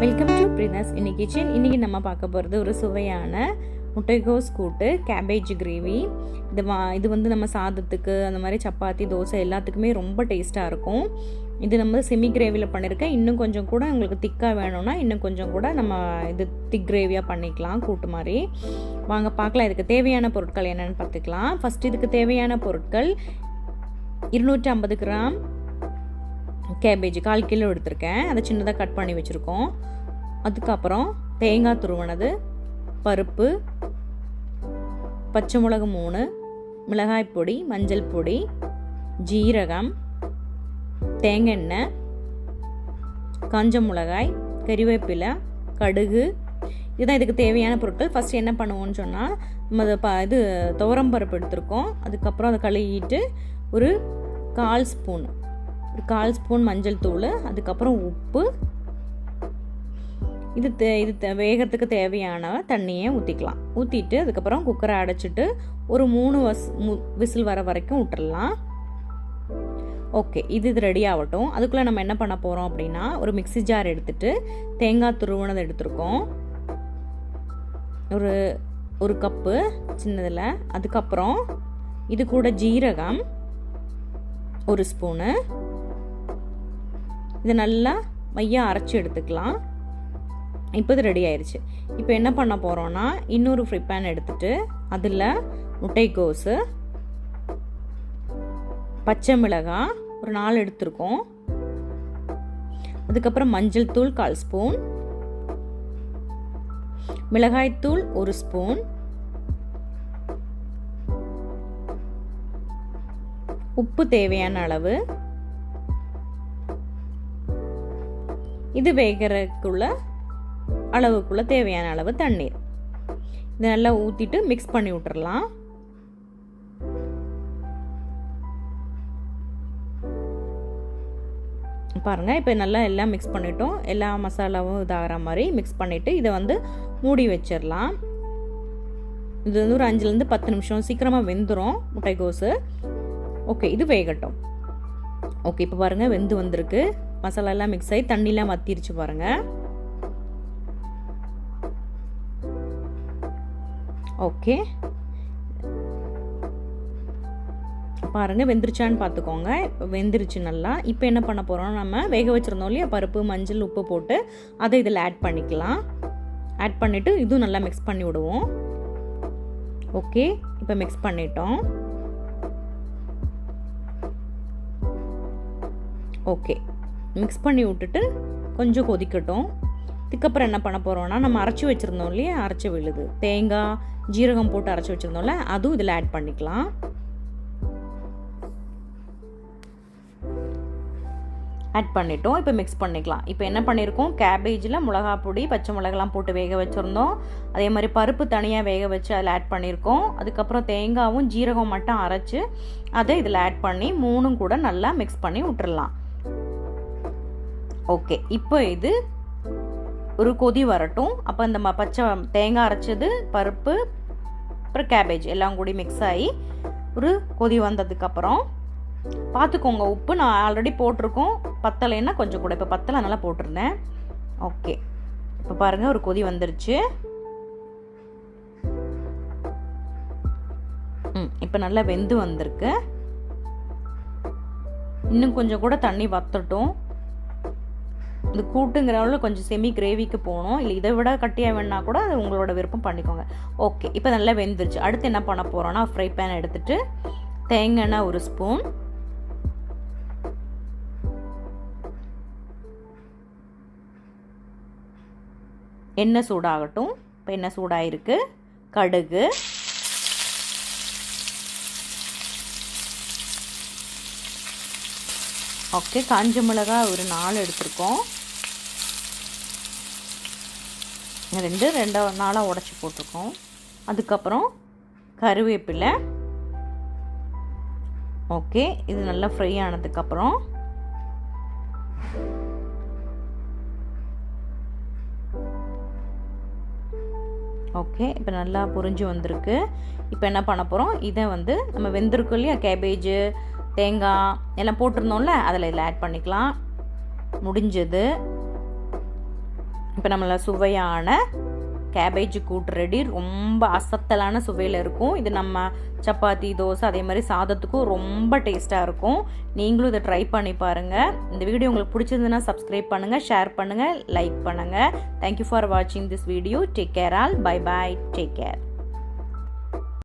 Welcome to பிரினஸ் இன்னி kitchen இன்றைக்கி நம்ம பார்க்க போகிறது ஒரு சுவையான முட்டைகோஸ் கூட்டு கேபேஜ் கிரேவி இது வா இது வந்து நம்ம சாதத்துக்கு அந்த மாதிரி சப்பாத்தி தோசை எல்லாத்துக்குமே ரொம்ப டேஸ்ட்டாக இருக்கும். இது நம்ம செமி கிரேவியில் பண்ணியிருக்கேன் இன்னும் கொஞ்சம் கூட உங்களுக்கு திக்காக வேணும்னா இன்னும் கொஞ்சம் கூட நம்ம இது திக் கிரேவியாக பண்ணிக்கலாம் கூட்டு மாதிரி. வாங்க பார்க்கலாம். இதுக்கு தேவையான பொருட்கள் என்னென்னு பார்த்துக்கலாம். ஃபஸ்ட் இதுக்கு தேவையான பொருட்கள் இருநூற்றி ஐம்பது கிராம் கேபேஜ் கால் கிலோ எடுத்திருக்கேன். அதை சின்னதாக கட் பண்ணி வச்சுருக்கோம். அதுக்கப்புறம் தேங்காய் துருவனது பருப்பு பச்சை மிளகு மூணு மிளகாய் பொடி மஞ்சள் பொடி ஜீரகம் தேங்காய் எண்ணெய் காஞ்ச மிளகாய் கறிவேப்பிலை கடுகு. இதுதான் இதுக்கு தேவையான பொருட்கள். ஃபஸ்ட் என்ன பண்ணுவோம்னு சொன்னால் நம்ம அதை ப இது துவரம் பருப்பு எடுத்திருக்கோம். அதுக்கப்புறம் அதை கழுவிட்டு ஒரு கால் ஸ்பூன் ஒரு கால் ஸ்பூன் மஞ்சள் தூள் அதுக்கப்புறம் உப்பு. இது தே இது தே வேகத்துக்கு தேவையான தண்ணியை ஊற்றிக்கலாம் ஊற்றிட்டு அதுக்கப்புறம் குக்கரை அடைச்சிட்டு ஒரு மூணு வஸ் மு விசில் வர வரைக்கும் விட்டுடலாம் ஓகே இது இது ரெடி ஆகட்டும். அதுக்குள்ளே நம்ம என்ன பண்ண போகிறோம் அப்படின்னா ஒரு மிக்ஸி ஜார் எடுத்துட்டு தேங்காய் துருவினதை எடுத்திருக்கோம். ஒரு ஒரு கப்பு சின்னதில். அதுக்கப்புறம் இது கூட ஜீரகம் ஒரு ஸ்பூனு. இது நல்லா மையம் அரைச்சி எடுத்துக்கலாம். இப்போ இது ரெடி ஆயிடுச்சு இப்போ என்ன பண்ண போகிறோன்னா இன்னொரு ஃப்ரை பேன் எடுத்துட்டு அதில் முட்டைக்கோஸு பச்சை மிளகாய் ஒரு நாலு எடுத்திருக்கோம். அதுக்கப்புறம் மஞ்சள் தூள் கால் ஸ்பூன். மிளகாய்த்தூள் ஒரு ஸ்பூன். உப்பு தேவையான அளவு. இது வேகிறதுக்குள்ள அளவுக்குள்ள தேவையான அளவு தண்ணீர். இதை நல்லா ஊற்றிட்டு மிக்ஸ் பண்ணி விட்டுறலாம். பாருங்கள் இப்போ நல்லா எல்லாம் மிக்ஸ் பண்ணிட்டோம். எல்லா மசாலாவும் இதாகிற மாதிரி மிக்ஸ் பண்ணிவிட்டு இதை வந்து மூடி வச்சிடலாம் இது வந்து ஒரு அஞ்சுலேருந்து பத்து நிமிஷம் சீக்கிரமாக வெந்துடும் முட்டைகோஸு. ஓகே இது வேகட்டும். ஓகே இப்போ பாருங்கள் வெந்து வந்திருக்கு. மசாலா எல்லாம் மிக்ஸ் ஆகி தண்ணிலாம் வத்திருச்சு பாருங்கள் ஓகே பாருங்க வெந்துருச்சான்னு பார்த்துக்கோங்க வெந்துருச்சு நல்லா. இப்போ என்ன பண்ண போகிறோம் நம்ம வேக வச்சுருந்தோம் இல்லையா? பருப்பு மஞ்சள் உப்பு போட்டு அதை இதில் ஆட் பண்ணிக்கலாம். ஆட் பண்ணிவிட்டு இதுவும் நல்லா மிக்ஸ் பண்ணி விடுவோம். ஓகே இப்போ மிக்ஸ் பண்ணிட்டோம். ஓகே மிக்ஸ் பண்ணி விட்டுட்டு கொஞ்சம் கொதிக்கட்டும். இதுக்கப்புறம் என்ன பண்ண போகிறோம்னா நம்ம அரைச்சி வச்சுருந்தோம் இல்லையா? அரைச்சி விழுது. தேங்காய் ஜீரகம் போட்டு அரைச்சி வச்சுருந்தோம்ல அதுவும் இதில் ஆட் பண்ணிக்கலாம். ஆட் பண்ணிட்டோம். இப்போ மிக்ஸ் பண்ணிக்கலாம். இப்போ என்ன பண்ணியிருக்கோம்? கேபேஜில் மிளகா பொடி பச்சை மிளகாலாம் போட்டு வேக வச்சுருந்தோம். அதே மாதிரி பருப்பு தனியாக வேக வச்சு அதில் ஆட் பண்ணியிருக்கோம். அதுக்கப்புறம் தேங்காவும் ஜீரகம் மட்டும் அரைச்சி அதை இதில் ஆட் பண்ணி மூணும் கூட நல்லா மிக்ஸ் பண்ணி விட்டுறலாம். ஓகே இப்போ இது ஒரு கொதி வரட்டும். அப்போ இந்த ம பச்சை தேங்காய் அரைச்சது பருப்பு அப்புறம் கேபேஜ் எல்லாம் கூடி மிக்ஸ் ஆகி ஒரு கொதி வந்ததுக்கப்புறம் பார்த்துக்கோங்க உப்பு நான் ஆல்ரெடி போட்டிருக்கோம். பத்தலைன்னா கொஞ்சம் கூட. இப்போ பத்தலை நல்லா போட்டிருந்தேன். ஓகே இப்போ பாருங்கள் ஒரு கொதி வந்துருச்சு. ம் இப்போ நல்லா வெந்து வந்திருக்கு. இன்னும் கொஞ்சம் கூட தண்ணி வத்தட்டும். இந்த கூட்டுங்கிறவங்கள கொஞ்சம் செமி கிரேவிக்கு போகணும். இல்லை இதை விட கட்டியாக வேணா கூட அது உங்களோட விருப்பம் பண்ணிக்கோங்க. ஓகே இப்போ நல்லா வெந்துருச்சு. அடுத்து என்ன பண்ண போகிறோன்னா ஃப்ரை பேன் எடுத்துட்டு தேங்காய் எண்ணெய் ஒரு ஸ்பூன் எண்ணெய் சூடாகட்டும். இப்போ எண்ணெய் சூடாகிருக்கு கடுகு. ஓகே காஞ்ச மிளகா ஒரு நாலு எடுத்திருக்கோம். ரெண்டு ரெண்டு நாளாக உடச்சி போட்டிருக்கோம். அதுக்கப்புறம் கருவேப்பிலை. ஓகே இது நல்லா ஃப்ரை ஆனதுக்கப்புறம் ஓகே இப்போ நல்லா புரிஞ்சு வந்திருக்கு. இப்போ என்ன பண்ண போகிறோம் இதை வந்து நம்ம வெந்திருக்கோம் இல்லையா? கேபேஜு தேங்காய் எல்லாம் போட்டிருந்தோம்ல அதில் இதில் ஆட் பண்ணிக்கலாம். முடிஞ்சது. இப்போ நம்மள சுவையான கேபேஜ் கூட்டு ரெடி ரொம்ப அசத்தலான சுவையில் இருக்கும். இது நம்ம சப்பாத்தி தோசை அதே மாதிரி சாதத்துக்கும் ரொம்ப டேஸ்ட்டாக இருக்கும். நீங்களும் இதை ட்ரை பண்ணி பாருங்கள் இந்த வீடியோ உங்களுக்கு பிடிச்சிருந்ததுன்னா சப்ஸ்கிரைப் பண்ணுங்கள் ஷேர் பண்ணுங்கள் லைக் பண்ணுங்கள் தேங்க்யூ ஃபார் வாட்சிங் this video take care all bye bye take care